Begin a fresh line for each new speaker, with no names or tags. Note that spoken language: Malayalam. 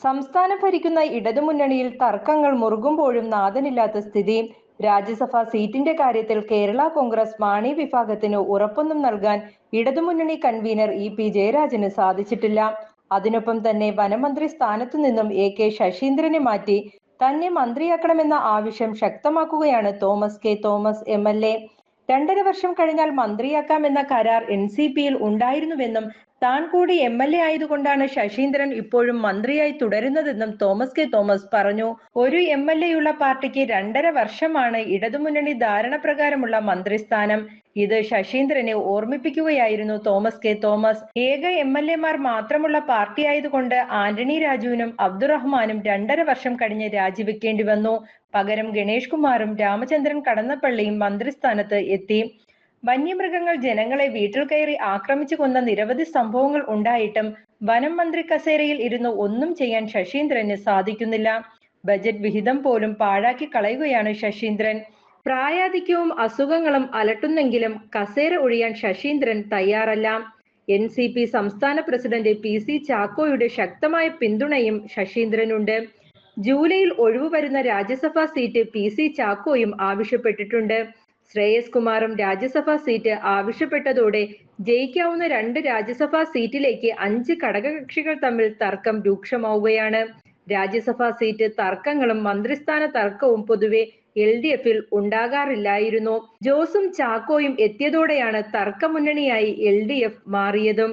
സംസ്ഥാനം ഭരിക്കുന്ന ഇടതുമുന്നണിയിൽ തർക്കങ്ങൾ മുറുകുമ്പോഴും നാഥനില്ലാത്ത സ്ഥിതി. രാജ്യസഭാ സീറ്റിന്റെ കാര്യത്തിൽ കേരള കോൺഗ്രസ് മാണി വിഭാഗത്തിന് ഉറപ്പൊന്നും നൽകാൻ ഇടതുമുന്നണി കൺവീനർ ഇ പി ജയരാജന് സാധിച്ചിട്ടില്ല. അതിനൊപ്പം തന്നെ വനമന്ത്രി സ്ഥാനത്തു നിന്നും എ കെ ശശീന്ദ്രനെ മാറ്റി തന്നെ മന്ത്രിയാക്കണമെന്ന ആവശ്യം ശക്തമാക്കുകയാണ് Thomas K Thomas M L A. രണ്ടര വർഷം കഴിഞ്ഞാൽ മന്ത്രിയാക്കാമെന്ന കരാർ എൻ സി പിയിൽ ഉണ്ടായിരുന്നുവെന്നും താൻ കൂടി എം എൽ എ ആയതുകൊണ്ടാണ് ശശീന്ദ്രൻ ഇപ്പോഴും മന്ത്രിയായി തുടരുന്നതെന്നും തോമസ് കെ തോമസ് പറഞ്ഞു. ഒരു എം എൽ എയുള്ള പാർട്ടിക്ക് രണ്ടര വർഷമാണ് ഇടതുമുന്നണി ധാരണ പ്രകാരമുള്ള മന്ത്രിസ്ഥാനം. ഇത് ശശീന്ദ്രനെ ഓർമ്മിപ്പിക്കുകയായിരുന്നു തോമസ് കെ തോമസ്. ഏക എം എൽ എമാർ മാത്രമുള്ള പാർട്ടി ആയതുകൊണ്ട് ആന്റണി രാജുവിനും അബ്ദുറഹ്മാനും രണ്ടര വർഷം കഴിഞ്ഞ് രാജിവെക്കേണ്ടി വന്നു. പകരം ഗണേഷ് കുമാറും രാമചന്ദ്രൻ കടന്നപ്പള്ളിയും മന്ത്രിസ്ഥാനത്ത് എത്തി. വന്യമൃഗങ്ങൾ ജനങ്ങളെ വീട്ടിൽ കയറി ആക്രമിച്ചു കൊന്ന നിരവധി സംഭവങ്ങൾ ഉണ്ടായിട്ടും വനം മന്ത്രി കസേരയിൽ ഇരുന്ന് ഒന്നും ചെയ്യാൻ ശശീന്ദ്രന് സാധിക്കുന്നില്ല. ബജറ്റ് വിഹിതം പോലും പാഴാക്കി കളയുകയാണ് ശശീന്ദ്രൻ. പ്രായാധിക്യവും അസുഖങ്ങളും അലട്ടുന്നെങ്കിലും കസേര ഒഴിയാൻ ശശീന്ദ്രൻ തയ്യാറല്ല. എൻ സി പി സംസ്ഥാന പ്രസിഡന്റ് പി സി ചാക്കോയുടെ ശക്തമായ പിന്തുണയും ശശീന്ദ്രനുണ്ട്. ജൂലൈയിൽ ഒഴിവു വരുന്ന രാജ്യസഭാ സീറ്റ് പി സി ചാക്കോയും ആവശ്യപ്പെട്ടിട്ടുണ്ട്. ശ്രേയസ് കുമാറും രാജ്യസഭാ സീറ്റ് ആവശ്യപ്പെട്ടതോടെ ജയിക്കാവുന്ന രണ്ട് രാജ്യസഭാ സീറ്റിലേക്ക് അഞ്ച് ഘടകകക്ഷികൾ തമ്മിൽ തർക്കം രൂക്ഷമാവുകയാണ്. രാജ്യസഭാ സീറ്റ് തർക്കങ്ങളും മന്ത്രിസ്ഥാന തർക്കവും പൊതുവെ എൽ ഡി എഫിൽ ഉണ്ടാകാറില്ലായിരുന്നു. ജോസും ചാക്കോയും എത്തിയതോടെയാണ് തർക്കമുന്നണിയായി എൽ ഡി എഫ് മാറിയതും.